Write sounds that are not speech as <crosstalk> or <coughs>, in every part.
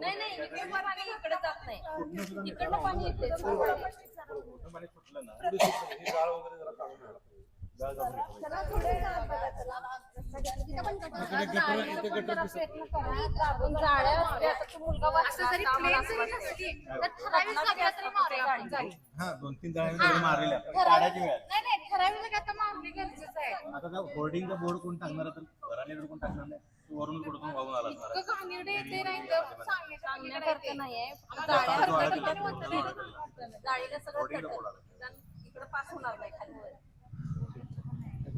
नाही नाही इकडे वर आणि इकडे जात नाही इकडनं पाणी येते मोठं ही. हा दोन तीन जणांनी मारलेल्या काढायची वेळ. आहे. आता त्या होर्डिंगचा बोर्ड कोण टाकणार आहे तर घराने कोण टाकणार नाही? तो वरून कुठून वाहून आला असणार आहे. जाळीला सगळं होर्डिंगला बोर्ड आला इकडे पास होणार नाही खाली वर. तिकडनं एक slant नाही काय आणि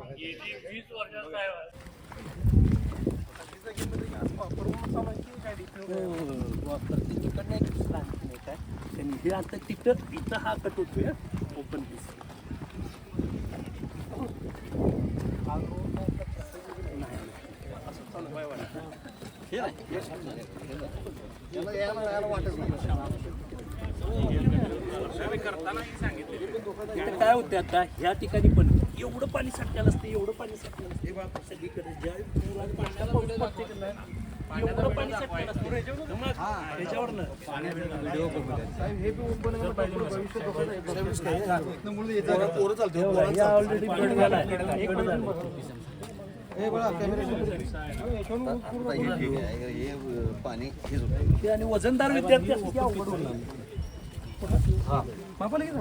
हे आता तिथं इथं हा कट होतोय ओपन पीस काय होते आता? ह्या ठिकाणी पण एवढं पाणी साठलेलं असतं एवढं पाणी साठलेलं असतं. हे बघा सगळीकडे ज्या पुरात पाण्याला पाऊस पडते एवढं पाणी साठलेलं असतं. मग ह्याच्यावरनं या already build झालाय. एक मिनिट. पाणी हेच होतं ते आणि वजनदार विद्यार्थी असले की अवघड होणार? मापाला घे ना.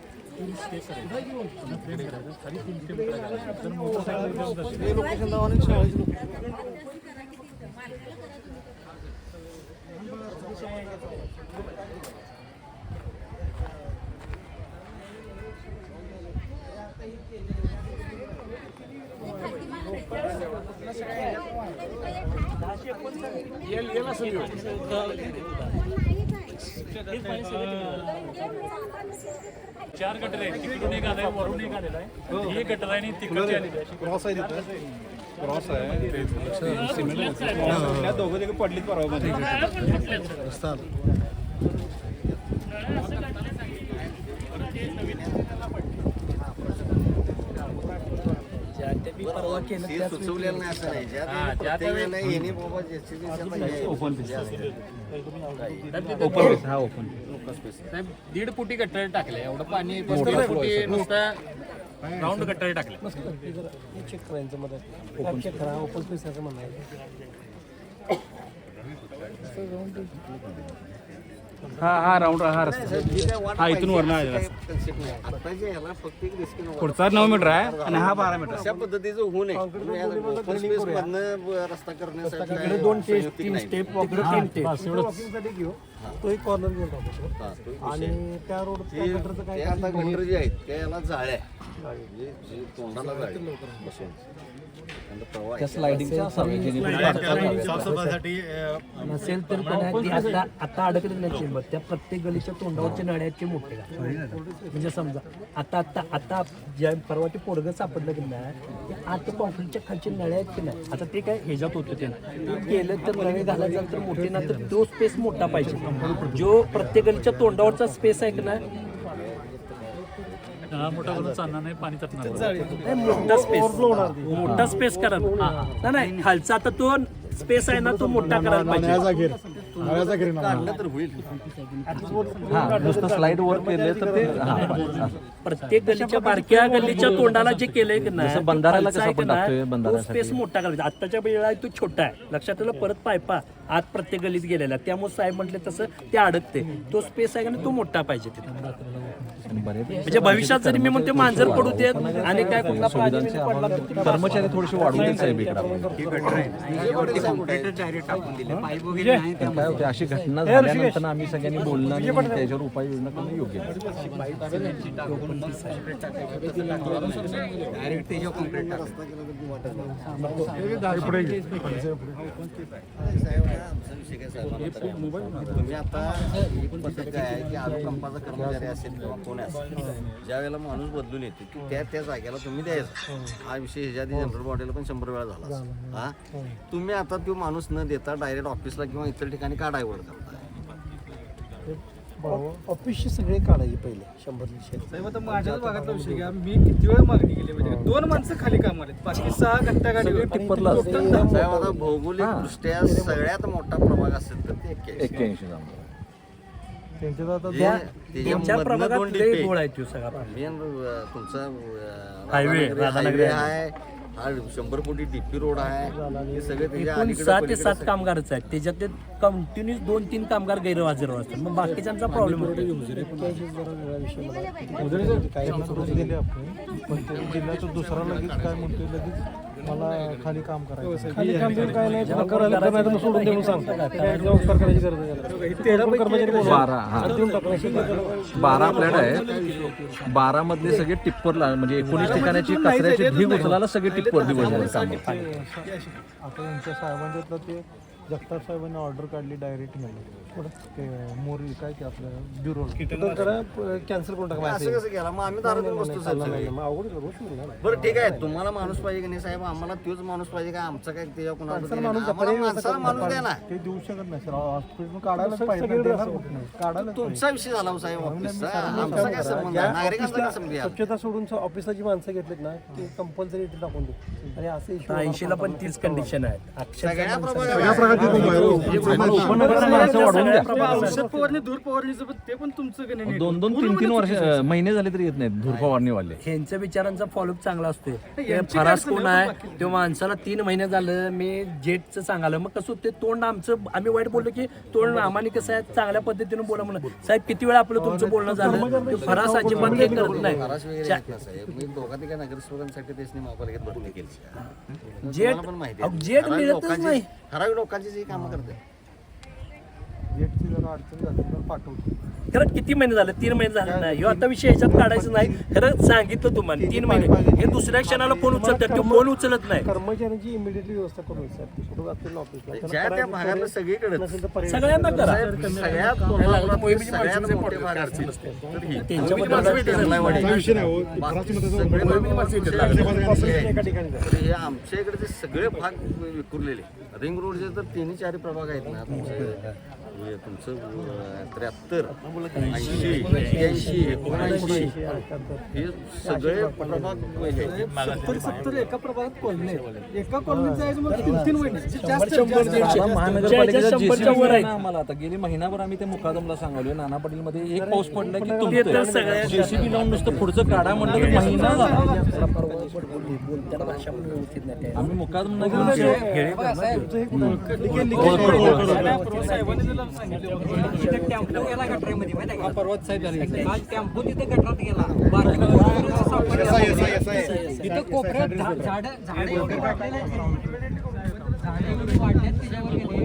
आहे. खालच्या साईडला चार गटर आहे तिकडून एक आलाय वरून एक आलेला आहे. ही. गटर आहे आणि तिकडची आलेली आहे. क्रॉस आहे तिथं. क्रॉस आहे. सिमेंट त्या दोघं पडलीत परवा मध्ये मी परवा केलं हे त्याच सुचवलेलं नाही असं नाही. ज्या वेळेला प्रत्येक वेळेला येणे बाबा JCB च्या पाहिजे. ओपन पीस ओपन हा ओपन साहेब दीड फुटी गटर टाकले. एवढं पाणी फुटी नुसतं राऊंड गटर टाकले. चेक करायचं मध्ये चेक करा ओपन स्पेस असं म्हणायचं. <coughs> हा हा राऊंड हा रस्ता. हा, इथून वरनं असं आहे. पुढचा नऊ मीटर आहे आणि हा बारा मीटर अशा पद्धतीचं होऊ नये मधनं ब- रस्ता करण्यासाठी काय दोन संयुक्तिक तीन नाही. स्टेप वगैरे तीन टेस्ट. घेऊ. तो एक कॉर्नर घेऊन टाकतो हा, तो एक आणि. त्या रोड ते ते आता गटर जे आहेत त्या याला जाळ्या जे तोंडाला जाळे. प्रवाह साफसफाईसाठी नसेल तर पण आता आता अडकले नाही चेंबर. त्या प्रत्येक गलीच्या तोंडावरचे नळे आहेत ते मोठे का? म्हणजे समजा आता आता आता ज्या परवा ते पोडगं सापडलं की नाही ते आता कॉन्क्रीटच्या खालचे नळे आहेत की नाही? आता ते काय ह्याच्यात होतं ते. ते केलं तर नळे घालायचं तर मोठे ना तर तो स्पेस मोठा पाहिजे. जो प्रत्येक गलीच्या तोंडावरचा स्पेस आहे की नाही हा मोठा करून चालणार नाही पाणी तटणार मोठा स्पेस मोठा स्पेस करा ना नाही खालचा आता तो स्पेस आहे ना तो मोठा करायला पाहिजे काढलं तर होईल. प्रत्येक गलीच्या बारक्या गल्लीच्या तोंडाला जे केलंय की नाही बंधाऱ्याला स्पेस मोठा करायचा. आत्ताच्या वेळेला तो छोटा आहे. लक्षात ठेवलं परत पायपा आत प्रत्येक गलीत गेलेला त्यामुळे साहेब म्हटले तसं ते अडकते. तो स्पेस आहे का नाही, तो मोठा पाहिजे तिथे. म्हणजे भविष्यात जरी मी म्हणते मांजर पडू देत आणि काय कुठला प्राणी बिणी पडला तर तिथं कर्मचारी थोडेसे वाढवून देत साहेब इकडे. होते. अशी घटना झाल्यानंतर आम्ही सगळ्यांनी बोलणं आणि त्याच्यावर उपाययोजना करणं योग्य आहे. तुम्ही आता पद्धत काय आहे की अनुकंपाचा कर्मचारी असेल किंवा कोण असेल ज्या वेळेला माणूस बदलून येते की त्या त्या जागेला तुम्ही द्यायचा. हा विषय ह्याच्या आधी जनरल बॉडीला पण शंभर वेळा झाला. हा? तुम्ही आता तो माणूस न देता डायरेक्ट ऑफिसला किंवा इतर ठिकाणी का डायव्हर्ट करताय ऑफिसचे सगळे काढायचे पहिले शंभर साहेब आता माझ्याच भागातला विषय घ्या. मी किती वेळा मागणी केली म्हणजे दोन माणसं खाली काम आले बाकी सहा घंटा गाडी टिप्परला असते. साहेब आता भौगोलिक दृष्ट्या सगळ्यात मोठा प्रभाग असेल तर ते एक्क्याऐंशी. तुमचा हायवे. आहे. हा शंभर कोटी डीपी रोड आहे. हे सगळे त्याच्या एकूण अलीकडे सहा ते पलीकडे सात कामगारच आहेत. त्याच्यात ते कंटिन्यू दोन तीन कामगार गैरहजर असतात. मग बाकीच्यांचा प्रॉब्लेम होतो. आपण पण ते जिल्ह्याचं दुसरा लगेच काय म्हणतोय लगेच? मला खाली काम करायचं खाली काम बिम काय नाही तुला करायला तर नाही तर मग सोडून देऊन सांगतो काय उपकार करायची? गरज नाही तेरा पण कर्मचारी बोलवा. बारा हा. देऊन बारा आपल्याकडे आहेत. बारा मधले सगळे टिप्परला म्हणजे एकोणीस ठिकाणाची कचऱ्याची ढीग उचलायला सगळे टिप्पर दिवसभर काम. आता यांच्या साहेबांच्यातलं ते जगताप साहेबांनी ऑर्डर काढली डायरेक्ट ते मोरी काय ते आपलं ब्युरो करा कॅन्सल करून टाका असं कसं केला मग आम्ही दारू बसतो साहेब. बरं ठीक आहे. तुम्हाला माणूस पाहिजे की नाही साहेब? आम्हाला तोच माणूस पाहिजे का? आमचा काय त्याच्या कुणाला माणूस द्या ना. ते देऊ शकत नाही सर. हॉस्पिटल काढायला पाहिजे. काढायला तुमचा विषय झाला हो साहेब ऑफिसचा आमचा काय संबंध आहे? नागरिकांचा काय संबंध आहे? स्वच्छता सोडून ऑफिसाची माणसं घेतलीत ना ते कंपल्सरी इथे टाकून दे आणि असे ऐंशीला पण तीच कंडिशन आहे अक्षरशः सगळ्या औषध फवारणी दूर फवारणीचं पण ते पण तुमचं का नाही दोन दोन तीन तीन वर्ष महिने झाले तरी येत नाहीत धूर फवारणीवाले. ह्यांच्या विचारांचा फॉलोअप चांगला असतो फरास कोण आहे? ते माणसाला तीन महिने झालं मी जेटचं सांगालं मग कसं ते तोंड आमचं आम्ही वाईट बोललो की तोंड आम्हाने कसं आहे चांगल्या पद्धतीने बोला म्हणून. साहेब किती वेळा आपलं तुमचं बोलणं झालं? ते फरास अजिबात काही करत नाही. जेट. जेट मिळतच लोकांची- नाही. ठराविक लोकांची जी कामं करते जरा अडचण झाली तर पाठवतो. खरं किती महिने झाले? तीन महिने झाले नाही. ह्यो आता विषय ह्याच्यात काढायचं नाही. खरं सांगितलं तुम्हाला तीन महिने. हे दुसऱ्या क्षणाला फोन उचलतात ते फोन उचलत नाही. कर्मचाऱ्यांची इमिडिएटली व्यवस्था करून सर ते कुठं जातील ऑफिसला त्यांना ज्या त्या करायचं भागातलं तेवढे सगळीकडे. नसेल तर पर्याय सगळ्यांना करा. सगळ्यात कोल्हापुरातले सगळ्यात मोठे भाग असतील तर ही. त्यांच्याबद्दल जंगलावाडी. बाकी सगळे भाग एका ठिकाणी जा. तर हे आमच्या इकडे ते सगळे भाग विखुरलेले. रिंग रोडचे तर तिन्ही चारी प्रभाग आहेत ना. तुमचे तुमचं त्र्याहत्तर ऐंशी एक्क्याऐंशी एकोणऐंशी हे सगळे प्रभाग. सत्तर एका प्रभागात कॉलनी. एका कॉलनीत जायचं मग तीन तीन महिने आम्हाला आता गेली महिनाभर आम्ही ते मुकादमला सांगलोय. नाना पाटील मध्ये एक पाऊस पडला की ते तर तुमचं सगळ्या- जेसीबी लावून नुसतं पुढचं काढा म्हणलं तर महिना झाला. बोलताना भाषा पण व्यवस्थित नाही त्या. आम्ही मुकादम नाही गेलो. साहेबांनी दिलं सांगितलं परवाच साहेब झाले तिथं कोपऱ्यात झा- झाडं आहेत त्याच्यावर गेले.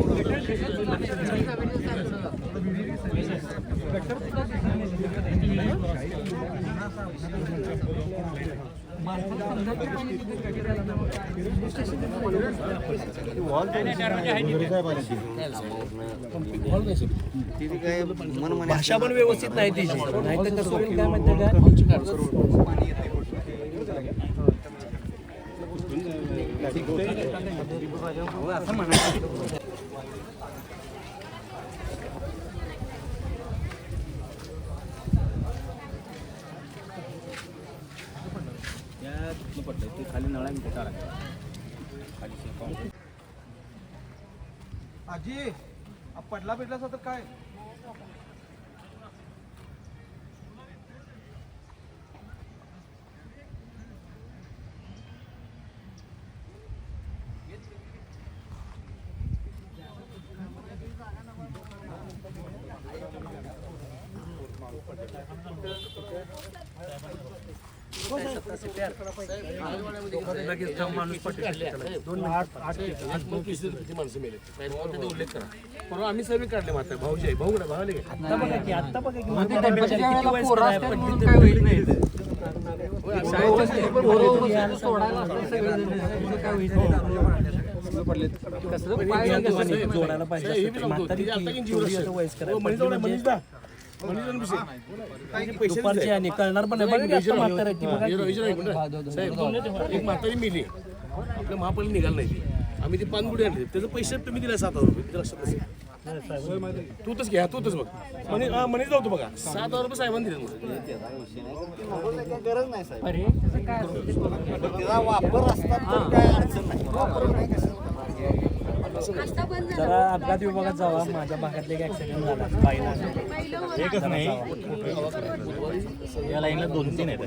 भाषा पण व्यवस्थित नाही तिची. नाही तर कसं होईल काय माहिती का? आजी पडला भेटला तर काय? लगेच माणूस दोन मिनिटं. आठ- आठ माणसं मेले उल्लेख करा परवा आम्ही सर्वे काढले मात्र भाऊजी भाऊ भावाले आता बघा की आता बघा की मग ते माझ्या वयस्कर पोरं जोडायला पाहिजे दुपारची आणि कळणार पण नाही. म्हातारी ती. बघा की. एक म्हातारी मिली आपल्या महापालिका निघाल नाही ती. आम्ही ती पानबुडी आणली. त्याचे पैसे तुम्ही दिले सात हजार रुपये. ते लक्षात नसेल तूच घ्या तूच बघ. म्हणे हा म्हणे जाऊ तू बघा. सात हजार रुपये साहेबांनी दिले मला. त्याचा साहेब अरे तसं काय असेल ते बघा. पण तिचा वापर असतात तर काय अडचण नाही. वापर नाही. कशाला जरा अपघात विभागात जावा. माझ्या भागातले एक ऍक्सिडेंट झाला. बाईला एकच नाही. या लाईनला दोन तीन आहेत.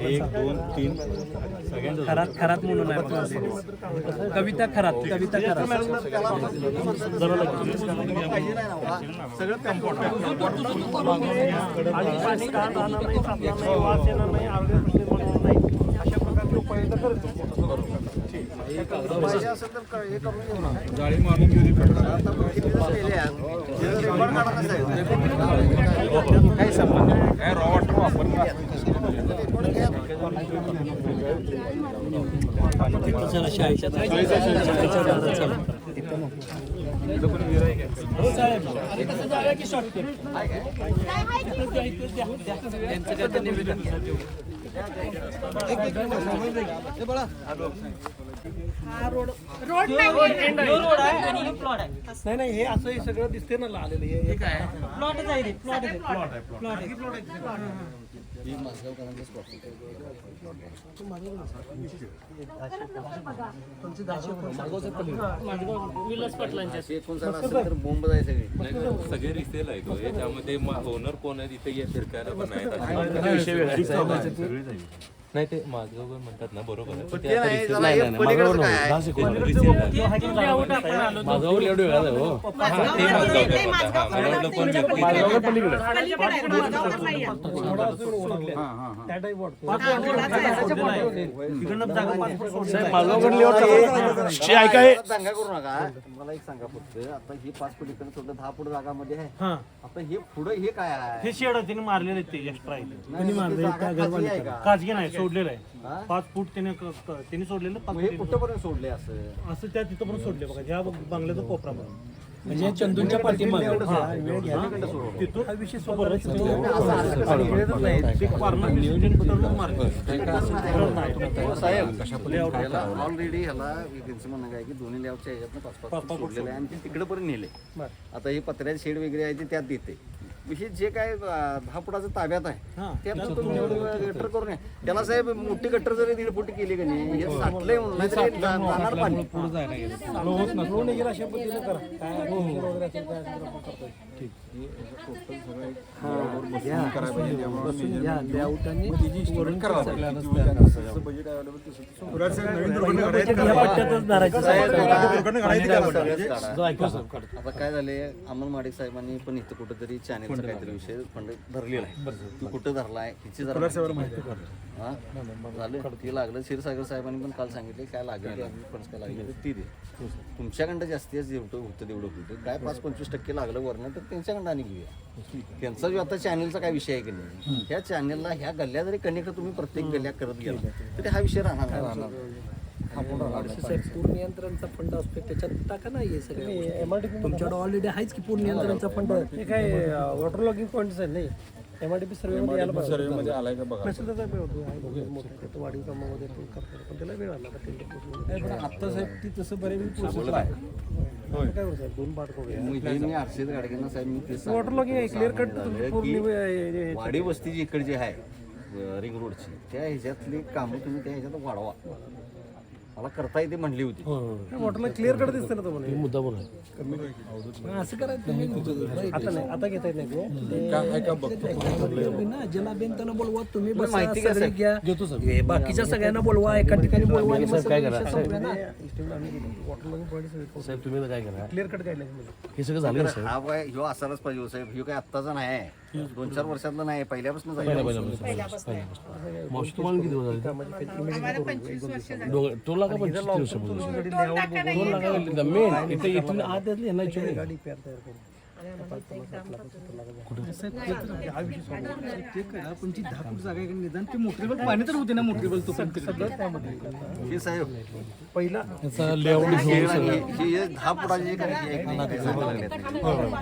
एक दोन तीन. सगळ्यांचं खरात खरात म्हणून आहे. कविता खरात कविता खरात. सगळं आणि पाणी घाण राहणार नाही, सापणार नाही, वास येणार नाही, आरोग्य निर्माण नाही अशा प्रकारचे उपाययोजना करतो पाहिजे असेल तर हे करून घेऊ ना. आता आपण किती दिवस केले आज? त्याचा रेकॉर्ड काढा ना साहेब. काही संबंध नाही. चला शाळेच्या शाळेच्या दारात चला. हो ते निवेदन नाही. नाही. हे असं हे सगळं दिसते ना आलेलं हे. हे काय प्लॉटच आहे रे प्लॉट आहे. प्लॉट आहे. प्लॉट ही आहे. जाय सगळी सगळे रिसेल आहे तो याच्यामध्ये ओनर कोण आहे तिथे ये फिरकायला पण नाही नाही ते माझं म्हणतात ना बरोबर आहे. पण ते नाही जरा हे पलीकडचं काय आहे? माझं एवढं वेळा आहे हो. ते माझगावकर म्हणतात हा मला वाटलं कोण व्यक्ती दंगा करू नका एक सांगा फक्त. आता ही पाच फूट इकडे सोडलं दहा फूट जागामध्ये आहे. हा. आता हे पुढे हे काय आहे? हे शेड तिने मारलेले आहेत ते. एक्स्ट्रा नाही, ती जागा खाजगी आहे का? खाजगी नाही सोडलेलं हा? आहे पाच फूट त्याने क- क- त्याने सोडलेलं पाच मग हे फूट कुठपर्यंत सोडले असं? असं त्या तिथं पण सोडले बघा ज्या बंगल्याचा कोपरा बघा म्हणजे चंदूंच्या पाठीमागे. तिथून हा विषय सोबतच ते कॉर्नर नियोजन बदलून मार्ग साहेब. ऑलरेडी ह्याला त्यांचं म्हणणं काय की दोन्ही लेआउटच्या ह्याच्यातनं पाच पाच फूट सोडलेलं आहे आणि ते तिकडे पर्यंत नेले. आता हे पत्र्याचे शेड वगैरे आहे ते त्यात देते. विशेष जे काय फुटाचं ताब्यात आहे त्यात तुम्ही गटर करून या. त्याला साहेब मोठी गटर जरी दीड फुटी केली का नाही हे साठलंय म्हणून नाहीतर हे जा- जाणार पाणी. अशा पद्धतीने करा. काय अडचण वगैरे असेल काय असेल आपण करता येईल. ह्या पट्ट्यातच धरायचं आता काय झाले अमल माडिक साहेबांनी पण इथं कुठेतरी काहीतरी विषय फंड धरलेला आहे. तू कुठं धरलाय? हा? झालं. ती लागलं. क्षीरसागर साहेबांनी पण काल सांगितले काय लागेल फंड्स काय लागले ते दे. तुमच्याकडं जास्तीत जेवढं होतं तेवढं होतं. काय पाच पंचवीस टक्के लागलं वरनं तर त्यांच्याकडं आणि घेऊया. त्यांचा जो आता चॅनेलचा काय विषय आहे की नाही ह्या चॅनेलला ह्या गल्ल्या जरी कनेक्ट तुम्ही प्रत्येक गल्ल्या करत गेला तरी हा विषय राहणार. नाही. साहेब पूर्ण नियंत्रणचा फंड असतो त्याच्यात टाका नाही हे सगळं तुमच्याकडे ऑलरेडी आहेच की पूर्ण नियंत्रणचा फंड? हे काय वॉटर लॉगिंग पॉईंट्स आहेत नाही. M I D P survey मध्ये यायला पाहिजे. आलाय का बघा. नसेल तर काय होतो. आहे वाढीव कामामध्ये तो करतो पण त्याला वेळ आला आता टेंडर पोचून. आता साहेब ती तसं बऱ्यापैकी प्रोसेस आहे. काय होतं साहेब, दोन पाठ मी हर्षित गाडगेंना साहेब मी तेच वॉटर लॉगिंग आहे क्लिअर कट वाडी वस्ती जी इकडची आहे रिंग रोडची त्या ह्याच्यातली कामं तुम्ही त्या ह्याच्यात वाढवा. मला करता येते म्हणली होती. वॉटरला क्लिअर कट दिसतं ना तुम्हाला? मुद्दा बोला असं करायचं तुम्ही आता नाही आता घेता येत नाही ना ज्याला बेनताना बोलवा तुम्ही बसा सगळे घ्या. हे बाकीच्या सगळ्यांना बोलवा एका ठिकाणी बोलवा काय करा? साहेब तुम्ही काय करा? क्लिअर कट गाईडलाईन हे सगळं झालं हा काय ह्यो असायलाच पाहिजे हो साहेब. ह्यो काय आत्ताचा नाही. आहे दोन चार वर्षातला नाही पहिल्यापासून पहिल्या पहिल्यापासून. मावशी तुम्हाला किती दिवस झाले? बोलतो. दोन लाख मेन इथे इथून आत यातली यांना. ते पण जी दहा फूट जागा आहे का निदान ते मोटरीवर पाणी तर होते ना तो पण हे साहेब पहिला हे. हे हे दहा फुटाची काही काही.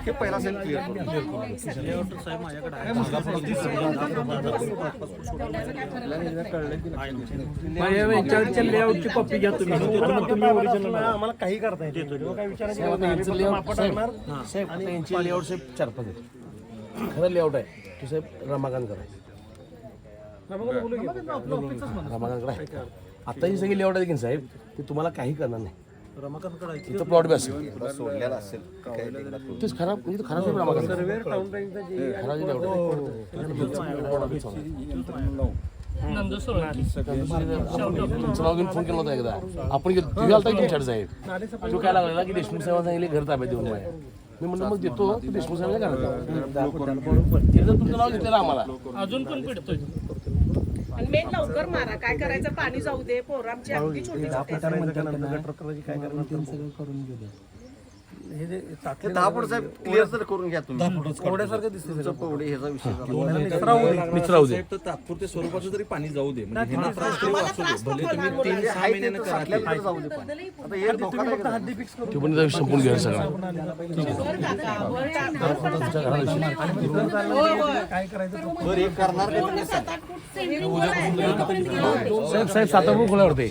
हे पहिला क्लिअर लेआउटची कॉपी घ्या तुम्ही. आम्हाला काही करता येते काय विचारायचं हां, यांची लेआउट साहेब चार पाच आहे खरं लेआउट आहे. तो साहेब रमाकांत? रमाकांत करा आता ही सगळी लेआउट आहे की नाही साहेब? ते तुम्हाला काही करणार नाही. रमाकांत करायची इथं प्लॉट बी असेल. सोडलेला असेल. काय एकदा करून. तेच खराब म्हणजे तो खराब आहे रमाकांत. जे आहे आहे. तुमचं नाव घेऊन फोन केला होता एकदा. आपण गेलो तुम्ही आलता की तुमच्याकडे साहेब? तो काय लागला? की देशमुख साहेब सांगितले घर ताब्यात देऊन माझ्या मी म्हणलं मग देतो तू देशमुख साहेबांना घरात तुमचं नाव घेतलेलं आम्हाला. अजून पण पिडतोय. आणि मेन लवकर मारा. काय करायचं? पाणी जाऊ दे. पोर आमची अगदी छोटी छोटी. आहेत. गटर करायची काय करणार सगळं करून घेऊ द्या हे जे हे दहा फूट साहेब क्लिअर तर करून घ्या तुम्ही. कोवड्यासारखं दिसते तुमचं पवडे ह्याचा विषय झाला. मीच राहू दे. तर तात्पुरते स्वरूपाचं तरी पाणी जाऊ दे. म्हणजे ह्यांना त्रास तरी आम्हाला वाचू दे त्रास भले नको तुम्ही होणार. तीन सहा आहे ते महिन्यानं तर करा जाऊ दे पण. आता हे धोका नाही का? हद्दी फिक्स करून ते पण इथं संपून घ्या सगळं. काय करायचं बरं हे करणार तुम्ही. साहेब खोल्यावरती